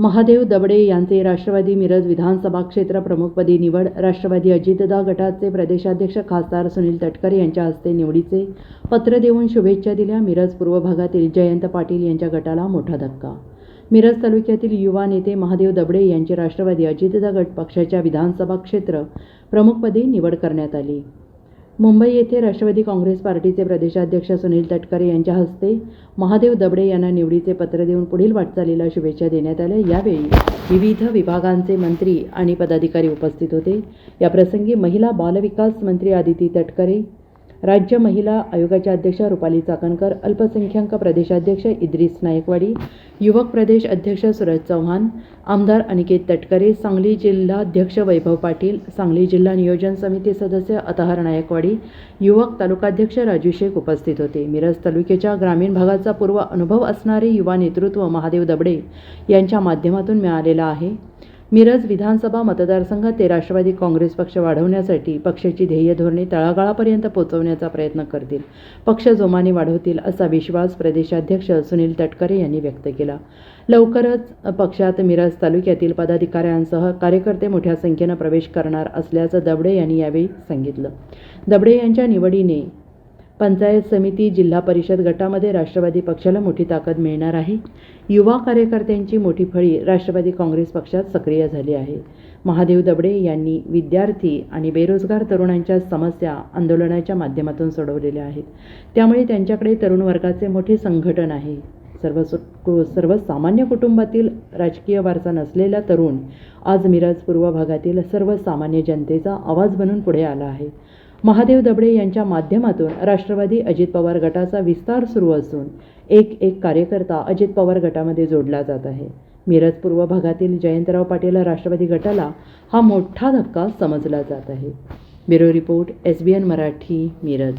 महादेव दबडे यांचे राष्ट्रवादी मिरज विधानसभा क्षेत्र प्रमुखपदी निवड राष्ट्रवादी अजितदा गटाचे प्रदेशाध्यक्ष खासदार सुनील तटकरे यांच्या हस्ते निवडीचे पत्र देऊन शुभेच्छा दिल्या. मिरज पूर्व भागातील जयंत पाटील यांच्या गटाला मोठा धक्का. मिरज तालुक्यातील युवा नेते महादेव दबडे यांची राष्ट्रवादी अजितदा गट पक्षाच्या विधानसभा क्षेत्र प्रमुखपदी निवड करण्यात आली. मुंबई येथे राष्ट्रवादी काँग्रेस पार्टीचे प्रदेशाध्यक्ष सुनील तटकरे यांच्या हस्ते महादेव दबडे यांना निवडीचे पत्र देऊन पुढील वाटचालीला शुभेच्छा देण्यात आल्या. यावेळी विविध विभागांचे मंत्री आणि पदाधिकारी उपस्थित होते. याप्रसंगी महिला बालविकास मंत्री आदिती तटकरे राज्य महिला आयोगाच्या अध्यक्ष रुपाली चाकणकर अल्पसंख्याक प्रदेशाध्यक्ष इद्रिस नायकवाडी युवक प्रदेश अध्यक्ष सुरज चव्हाण आमदार अनिकेत तटकरे सांगली जिल्हाध्यक्ष वैभव पाटील सांगली जिल्हा नियोजन समिती सदस्य अतहार नायकवाडी युवक तालुकाध्यक्ष राजू शेख उपस्थित होते. मिरज तालुक्याच्या ग्रामीण भागाचा पूर्व अनुभव असणारे युवा नेतृत्व महादेव दबडे यांच्या माध्यमातून मिळालेला आहे. मिरज विधानसभा मतदारसंघात ते राष्ट्रवादी काँग्रेस पक्ष वाढवण्यासाठी पक्षाची ध्येय धोरणे तळागाळापर्यंत पोहोचवण्याचा प्रयत्न करतील. पक्ष जोमाने वाढवतील असा विश्वास प्रदेशाध्यक्ष सुनील तटकरे यांनी व्यक्त केला. लवकरच पक्षात मिरज तालुक्यातील पदाधिकाऱ्यांसह कार्यकर्ते मोठ्या संख्येनं प्रवेश करणार असल्याचं दबडे यांनी यावेळी सांगितलं. दबडे यांच्या निवडीने पंचायत समिती जिल्हा परिषद गटामध्ये राष्ट्रवादी पक्षाला मोठी ताकद मिळणार आहे. युवा कार्यकर्त्यांची मोठी फळी राष्ट्रवादी काँग्रेस पक्षात सक्रिय झाली आहे. महादेव दबडे यांनी विद्यार्थी आणि बेरोजगार तरुणांच्या समस्या आंदोलनाच्या माध्यमातून सोडवलेल्या आहेत. त्यामुळे त्यांच्याकडे तरुण वर्गाचे मोठे संघटन आहे. सर्व सर्वसामान्य कुटुंबातील राजकीय वारसा नसलेला तरुण आज मिरज पूर्व भागातील सर्वसामान्य जनतेचा आवाज बनून पुढे आला आहे. महादेव दबडे यांच्या माध्यमातून राष्ट्रवादी अजित पवार गटाचा विस्तार सुरू असून एक एक कार्यकर्ता अजित पवार गटामध्ये जोडला जात आहे. मिरज पूर्व भागातील जयंतराव पाटील राष्ट्रवादी गटाला हा मोठा धक्का समजला जात आहे. Bureau report S B N Marathi Miraj.